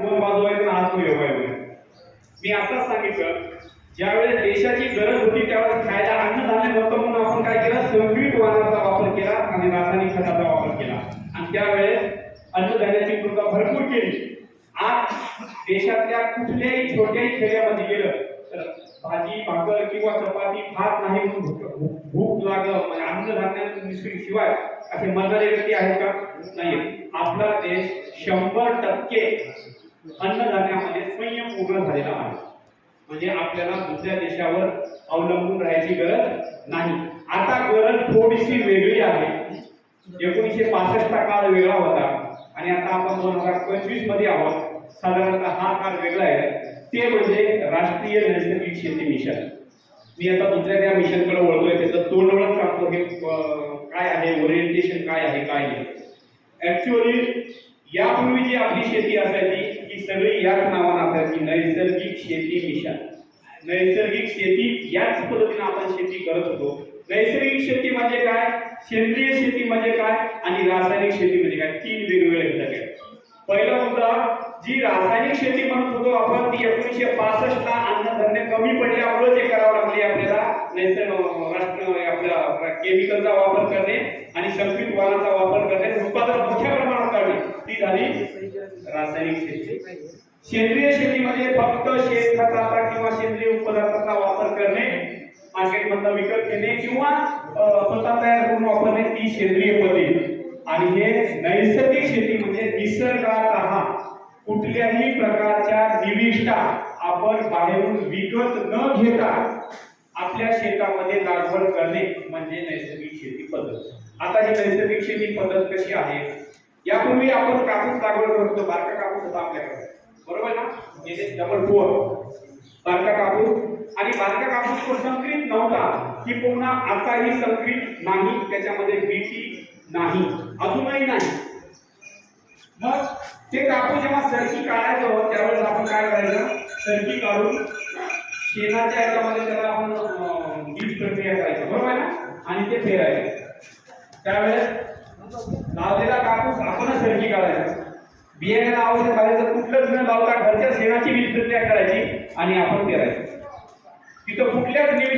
दोन बाजू आहेत ना योगायोग आहे. मी आताच सांगितलं ज्यावेळेस देशाची गरज होती त्यावेळेस खायला अन्नधान्य नव्हतं म्हणून आपण काय केलं? संकरित वाहनाचा वापर केला आणि रासायनिक खताचा वापर केला. आणि त्यावेळेस अन्नधान्याची पुरवठा भरपूर केली. आज देशातल्या कुठल्याही छोट्याही खेड्यामध्ये गेलं तर भाजी भाकर किंवा चपाती भात नाही म्हणून भूक- भूक लागलं. म्हणजे अन्नधान्य शिवाय असे मरणारे व्यक्ती आहेत का? नाही. आपला देश शंभर टक्के अन्नधान्यामध्ये स्वयंपूर्ण झालेला आहे. म्हणजे आपल्याला दुसऱ्या देशावर अवलंबून राहायची गरज नाही. आता गरज थोडीशी वेगळी आहे. एकोणीसशे पासष्टचा काळ वेगळा होता. आणि आता आपण दोन हजार पंचवीसमध्ये आहोत. साधारणतः हा काळ वेगळा आहे. ते म्हणजे राष्ट्रीय नैसर्गिक शेती मिशन. मी आता दुसऱ्या त्या मिशनकडे वळतोय. त्याचं तोंडवळच सांगतो. हे काय आहे? ओरिएंटेशन काय आहे? काय नाही? ऍक्च्युअली यापूर्वी जी आपली शेती असायची सगळी याच नावानं असायची नैसर्गिक शेती मिशन. नैसर्गिक शेती याच पद्धतीने आपण शेती करत होतो. नैसर्गिक शेती म्हणजे काय? सेंद्रिय शेती म्हणजे काय? आणि रासायनिक शेती म्हणजे काय? तीन वेगवेगळे घटक आहेत. पहिला मुद्दा जी रासायनिक शेती म्हणत होतो आपण ती एकोणीसशे पासष्ट ला अन्नधान्य कमी पडल्यामुळे जे करावं लागले आपल्याला नैसर्ग राष्ट्र आपल्या केमिकलचा वापर करणे आणि संकरित वाहनाचा वापर करणे उत्पादन मोठ्या प्रमाणात करणे रासायनिक शेती. सेंद्रिय शेतीमध्ये फक्त शेणखताचा किंवा सेंद्रिय पदार्थाचा वापर करणे मार्केटमधला विकत घेणे किंवा स्वतः तयार करून वापरणे ती सेंद्रिय पद्धती. आणि हे नैसर्गिक शेती म्हणजे निसर्गात कुठल्याही प्रकारच्या निविष्ठा आपण बाहेरून विकत न घेता आपल्या शेतामध्ये लागवड करणे म्हणजे नैसर्गिक शेती पद्धत. आता ही नैसर्गिक शेती पद्धत कशी आहे? यापूर्वी आपण कापूस लागवड करतो बारका कापूस होता आपल्याकडे. बरोबर ना? डबल फोर बारका कापूस. आणि बारका कापूस तो संकरित नव्हता. की पुन्हा आताही संकरित नाही त्याच्यामध्ये बीटी नाही अजूनही नाही. मग ते कापूस जेव्हा सरकी काढायचं त्यावेळेस आपण काय करायचं? सरकी काढून शेणाच्या याच्यामध्ये त्याला आपण बीज प्रक्रिया करायची. बरोबर आहे ना? आणि ते फेरायचं त्यावेळेस लावलेला कापूस बियाण्याला औषध बाहेरचं कुठलंच न लावता घरच्या शेणाची वीज प्रक्रिया करायची आणि आपण पेरायचं. तिथं कुठल्याच निमित्त